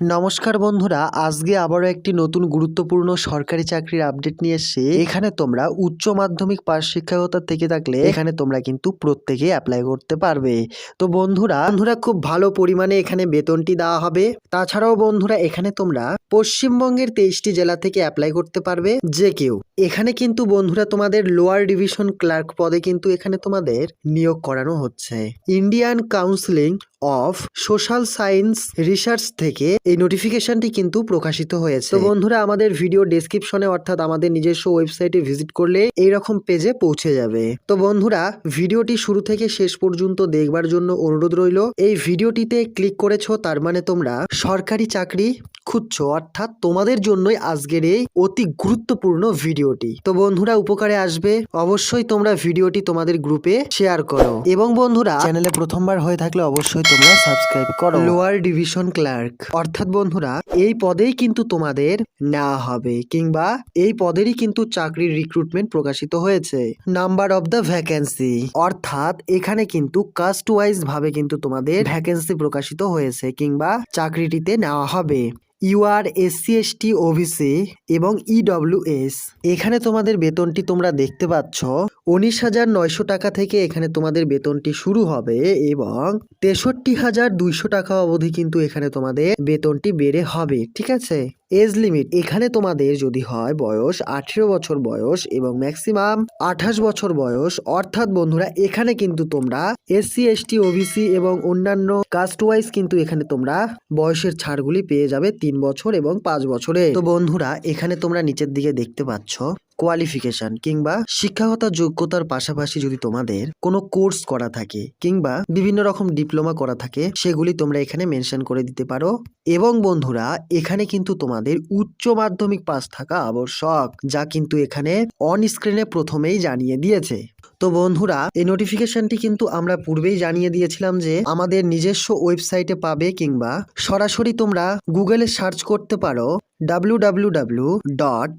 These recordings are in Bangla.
নমস্কার বন্ধুরা, আজকে আবারও একটি নতুন গুরুত্বপূর্ণ সরকারি চাকরির আপডেট নিয়ে এসেছি। এখানে তোমরা উচ্চ মাধ্যমিক পাশ শিক্ষকতা থেকে থাকলে এখানে তোমরা কিন্তু প্রত্যেকে অ্যাপ্লাই করতে পারবে। তো বন্ধুরা বন্ধুরা খুব ভালো পরিমাণে এখানে বেতনটি দেওয়া হবে। তাছাড়াও বন্ধুরা, এখানে তোমরা পশ্চিমবঙ্গের তেইশটি জেলা থেকে অ্যাপ্লাই করতে পারবে, যে কেউ। এখানে কিন্তু বন্ধুরা তোমাদের লোয়ার ডিভিশন ক্লার্ক পদে কিন্তু এখানে তোমাদের নিয়োগ করানো হচ্ছে। Indian counselling of social science research থেকে এই নোটিফিকেশনটি কিন্তু প্রকাশিত হয়েছে। তো বন্ধুরা, আমাদের ভিডিও ডেসক্রিপশনে অর্থাৎ আমাদের নিজস্ব ওয়েবসাইটে ভিজিট করলে এই রকম পেজে পৌঁছে যাবে। তো বন্ধুরা ভিডিওটি শুরু থেকে শেষ পর্যন্ত দেখবার জন্য অনুরোধ রইল। এই ভিডিওটিতে ক্লিক করেছ, তার মানে তোমরা সরকারি চাকরি খুঁজছো, অর্থাৎ তোমাদের জন্যই আজকের এই অতি গুরুত্বপূর্ণ ভিডিওটি তো বন্ধুরা, উপকারে আসবে, অবশ্যই তোমরা ভিডিওটি তোমাদের গ্রুপে শেয়ার করো। এবং বন্ধুরা চ্যানেলে প্রথমবার হয়ে থাকলে অবশ্যই তোমরা সাবস্ক্রাইব করো। লোয়ার ডিভিশন ক্লার্ক অর্থাৎ বন্ধুরা, এই পদেই কিন্তু তোমাদের নেওয়া হবে, কিংবা এই পদেরই কিন্তু চাকরির রিক্রুটমেন্ট প্রকাশিত হয়েছে। নাম্বার অফ দ্য ভ্যাকেন্সি অর্থাৎ এখানে কিন্তু কাস্ট ওয়াইজ ভাবে কিন্তু তোমাদের ভ্যাকেন্সি প্রকাশিত হয়েছে, কিংবা চাকরিটিতে নেওয়া হবে। ইউআর এসসি এসটি ওবিসি এবং ইডব্লিউএস। এখানে তোমাদের বেতনটি তোমরা দেখতে পাচ্ছ। উনিশ হাজার নয়শো টাকা থেকে এখানে তোমাদের বেতনটি শুরু হবে এবং তেষট্টি হাজার দুইশো টাকা অবধি কিন্তু এখানে তোমাদের বেতনটি বেড়ে হবে, ঠিক আছে? Age limit. এখানে তোমাদের যদি হয় বয়স আঠেরো বছর বয়স এবং ম্যাক্সিমাম আঠাশ বছর বয়স, অর্থাৎ বন্ধুরা, এখানে কিন্তু তোমরা এসসি এসটি ওবিসি এবং অন্যান্য কাস্ট ওয়াইজ কিন্তু এখানে তোমরা বয়সের ছাড়গুলি পেয়ে যাবে তিন বছর এবং পাঁচ বছরে। তো বন্ধুরা, এখানে তোমরা নিচের দিকে দেখতে পাচ্ছ কোয়ালিফিকেশন কিংবা শিক্ষাগত যোগ্যতার পাশাপাশি যদি তোমাদের কোনো কোর্স করা থাকে কিংবা বিভিন্ন রকম ডিপ্লোমা করা থাকে, সেগুলি তোমরা এখানে মেনশন করে দিতে পারো। এবং বন্ধুরা, এখানে কিন্তু তোমাদের উচ্চ মাধ্যমিক পাস থাকা আবশ্যক, যা কিন্তু এখানে অন স্ক্রিনে প্রথমেই জানিয়ে দিয়েছে। তো বন্ধুরা, এই নোটিফিকেশনটি কিন্তু আমরা পূর্বেই জানিয়ে দিয়েছিলাম যে আমাদের নিজস্ব ওয়েবসাইটে পাবে কিংবা সরাসরি তোমরা গুগলে সার্চ করতে পারো। W W W dot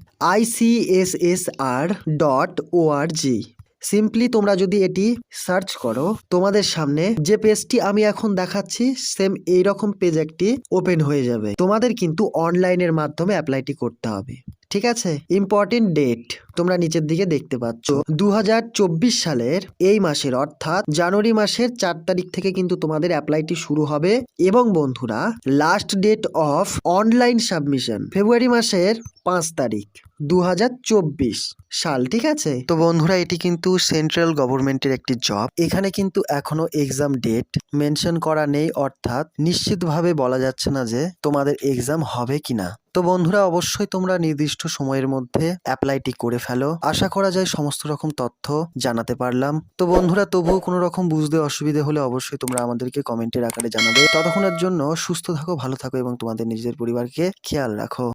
ICSSR dot ORG simply তোমরা যদি এটি সার্চ করো, তোমাদের সামনে যে পেজটি আমি এখন দেখাচ্ছি সেম এইরকম পেজ একটি ওপেন হয়ে যাবে। তোমাদের কিন্তু অনলাইনের মাধ্যমে অ্যাপ্লাইটি করতে হবে। ঠিক আছে? ইম্পর্টেন্ট ডেট তোমরা নিচের দিকে দেখতে পাচ্ছ। দু হাজার চব্বিশ সালের এই মাসের, অর্থাৎ জানুয়ারি মাসের চার তারিখ থেকে কিন্তু তোমাদের অ্যাপ্লাইটি শুরু হবে। এবং বন্ধুরা last date of online submission February মাসের পাঁচ তারিখ, দুহাজার চব্বিশ সাল, ঠিক আছে? তো বন্ধুরা, এটি কিন্তু সেন্ট্রাল গভর্নমেন্টের একটি জব এখানে কিন্তু এখনও এক্সাম ডেট মেনশন করা নেই, অর্থাৎ নিশ্চিতভাবে বলা যাচ্ছে না যে তোমাদের এক্সাম হবে কিনা। তো বন্ধুরা, অবশ্যই তোমরা নির্দিষ্ট সময়ের মধ্যে অ্যাপ্লাইটি করে ফেলো। আশা করা যায় সমস্ত রকম তথ্য জানাতে পারলাম। তো বন্ধুরা, তবুও কোনো রকম বুঝতে অসুবিধে হলে অবশ্যই তোমরা আমাদেরকে কমেন্টের আকারে জানাবে। ততক্ষণের জন্য সুস্থ থাকো, ভালো থাকো এবং তোমাদের নিজেদের পরিবারকে খেয়াল রাখো।